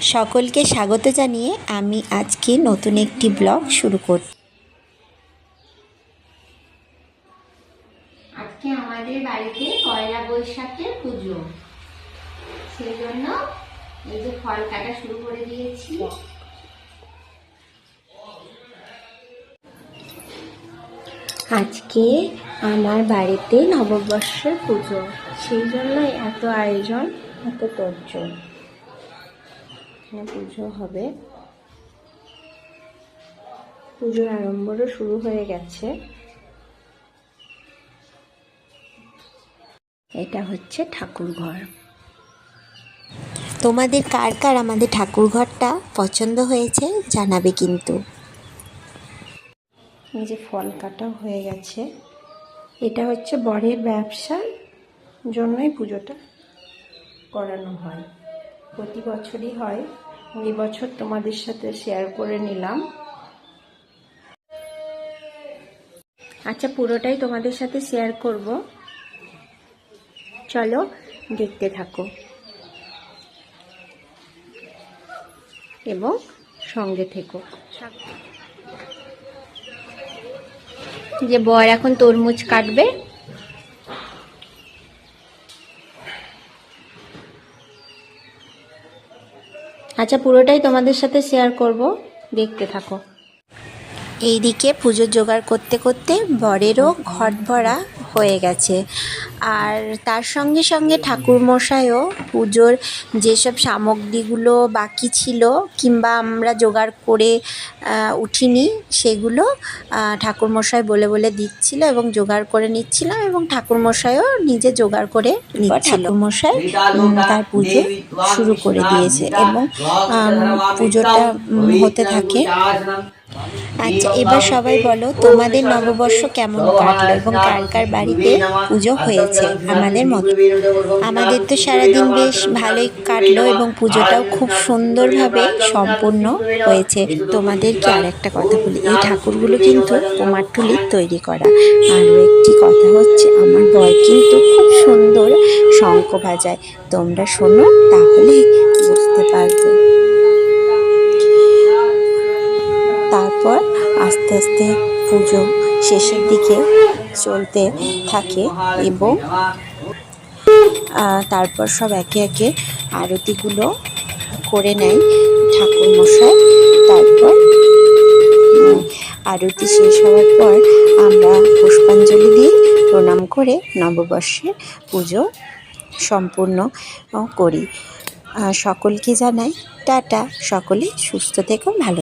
সকলকে স্বাগত জানিয়ে আমি আজকে নতুন একটি ব্লগ শুরু করছি আজকে আমাদের বাড়িতে পয়লা বৈশাখের পুজো। সেই জন্য এই যে ফল কাটা শুরু করে দিয়েছি। আজকে আমার বাড়িতে নববর্ষের পুজো। সেই জন্য এত আয়োজন এত তোরজোর। এখানে পুজো হবে। পুজোর আড়ম্বরও শুরু হয়ে গেছে। এটা হচ্ছে ঠাকুর ঘর। তোমাদের কার কার আমাদের ঠাকুর ঘরটা পছন্দ হয়েছে জানাবে কিন্তু। এই যে ফল কাটাও হয়ে গেছে। এটা হচ্ছে বরের ব্যবসার জন্যই পুজোটা করানো হয়। প্রতি বছরই হয়। এই বছর তোমাদের সাথে শেয়ার করে নিলাম। আচ্ছা পুরোটাই তোমাদের সাথে শেয়ার করব। চলো, দেখতে থাকো। এবং সঙ্গে থেকো। যে বর এখন তরমুজ কাটবে আচ্ছা পুরোটাই তোমাদের সাথে শেয়ার করব। দেখতে থাকো। এইদিকে পুজো জোগাড় করতে করতে বরেরও ঘট ভরা হয়ে গেছে। আর তার সঙ্গে সঙ্গে ঠাকুরমশাইও পুজোর যেসব সামগ্রীগুলো বাকি ছিল কিংবা আমরা জোগাড় করে উঠিনি সেগুলো ঠাকুরমশাই বলে বলে দিচ্ছিল এবং জোগাড় করে নিচ্ছিলাম এবং ঠাকুরমশাইও নিজে জোগাড় করে নিচ্ছিল। ঠাকুরমশাই তার পুজো শুরু করে দিয়েছে এবং পুজোটা হতে থাকে। আচ্ছা এবার সবাই বলো, তোমাদের নববর্ষ কেমন কাটলো এবং কার কার বাড়িতে পুজো হয়েছে আমাদের মতো? আমাদের তো সারাদিন বেশ ভালোই কাটলো এবং পুজোটাও খুব সুন্দরভাবে সম্পূর্ণ হয়েছে। তোমাদেরকে আর একটা কথা বলি? এই ঠাকুরগুলো কিন্তু কুমারটুলির তৈরি করা। আরও একটি কথা হচ্ছে, আমার বর কিন্তু খুব সুন্দর শঙ্খ বাজায়। তোমরা শোনো তাহলেই তারপর আস্তে আস্তে পুজো শেষের দিকে চলতে থাকে এবং তারপর সব একে একে আরতিগুলো করে নেয় ঠাকুর মশাই তারপর আরতি শেষ হওয়ার পর আমরা পুষ্পাঞ্জলি দিয়ে প্রণাম করে নববর্ষের পুজো সম্পূর্ণ করি। সকলকে জানাই টাটা। সকলে সুস্থ থেকো, ভালো